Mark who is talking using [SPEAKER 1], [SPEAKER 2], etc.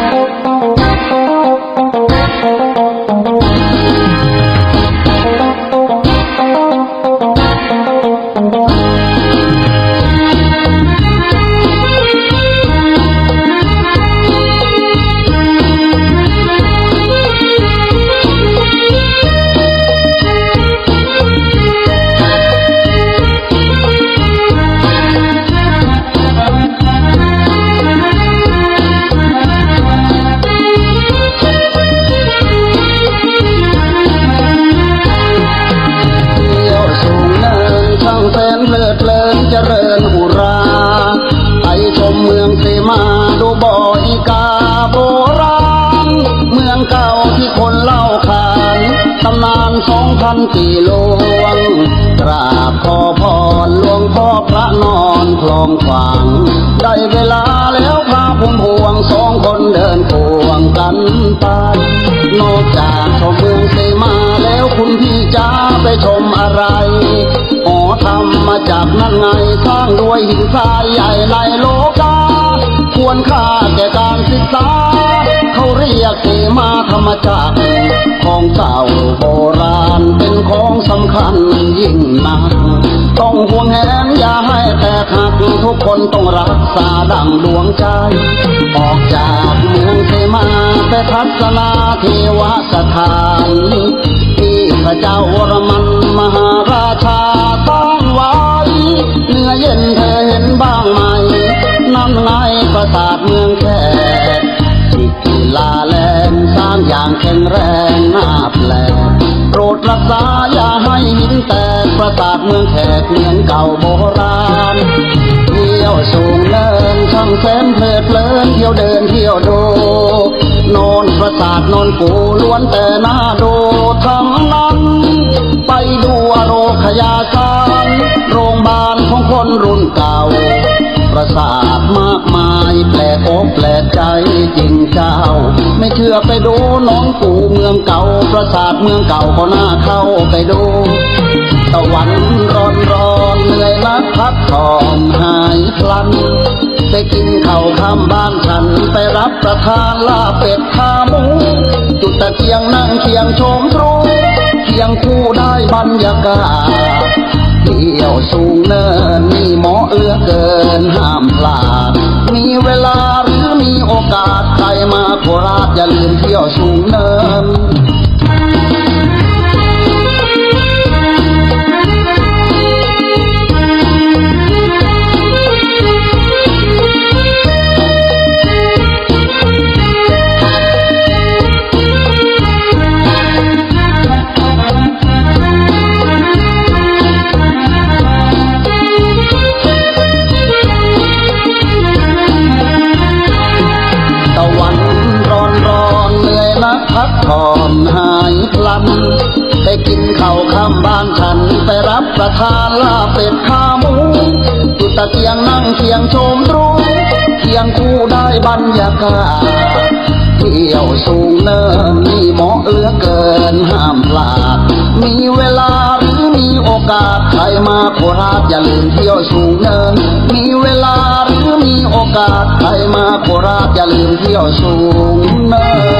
[SPEAKER 1] เพันปีหลวง กราบขอพรหลวงพ่อพระนอนคลองขวาง ได้เวลาแล้วพาพุ่มพวงสองคนเดินควงกันไป นอกจากชมเมืองเสมาแล้วคุณพี่จ้าไปชมอะไรอ๋อทำมาจากนั่นไงสร้างด้วยหินทรายใหญ่ในโลกา ควรค่าแก่การศึกษา เขาเรียกเสมาธรรมจักรของเก่าโบราณ ของสำคัญยิ่งนัก ต้องห่วงแหนอย่าให้แตกหักทุกคนต้องรักษาดังดวงใจ ออกจากเมืองเสมาไปทัศนาเทวสถานที่พระเจ้าวรมันมหาราชาตั้งไว้เนื้อเย็นเธอเห็นบ้างไหมนั่นไงปราสาทเมืองแขกที่กีฬาแรงสร้างอย่างแข็งแรง รดรักษาอย่าให้หินแตกปราสาทเมืองแขกเมืองเก่าโบราณเที่ยวสูงเนินช่างแสนเพลิดเพลินเที่ยวเดินเที่ยวดูโนนประสาทโนนปูล้วนแต่น่าดูทั้งนั้น ไปดูอโรคยาสารโรงพยาบาลของคนรุ่นเก่า เชื่อไปดูน้องปู่เมืองเก่า ประสาทเมืองเก่าก็น่าเข้าไปดูตะวันร้อนร้อนเหนื่อยลักพักผ่อนหายพลันไปกินข้าวข้ามบ้านฉันไปรับประทานลาบเป็ดขาหมู จุดตะเกียงนั่งเคียงชมทรูเคียงคู่ได้บรรยากาศเที่ยวสูงเนินมีหมอเอื้อเกินห้ามพลาด กินข้าวข้ามบ้านฉันไปรับประทานลาบเป็ดขาหมูจุดตะเกียงนั่งเคียงชมรูเคียงคู่ได้บรรยากาศเที่ยวสูงเนินมีหมอเอื้อเกินห้ามพลาด มีเวลาหรือมีโอกาสใครมาโคราชอย่าลืมเที่ยวสูงเนิน มีเวลาหรือมีโอกาสใครมาโคราชอย่าลืมเที่ยวสูงเนิน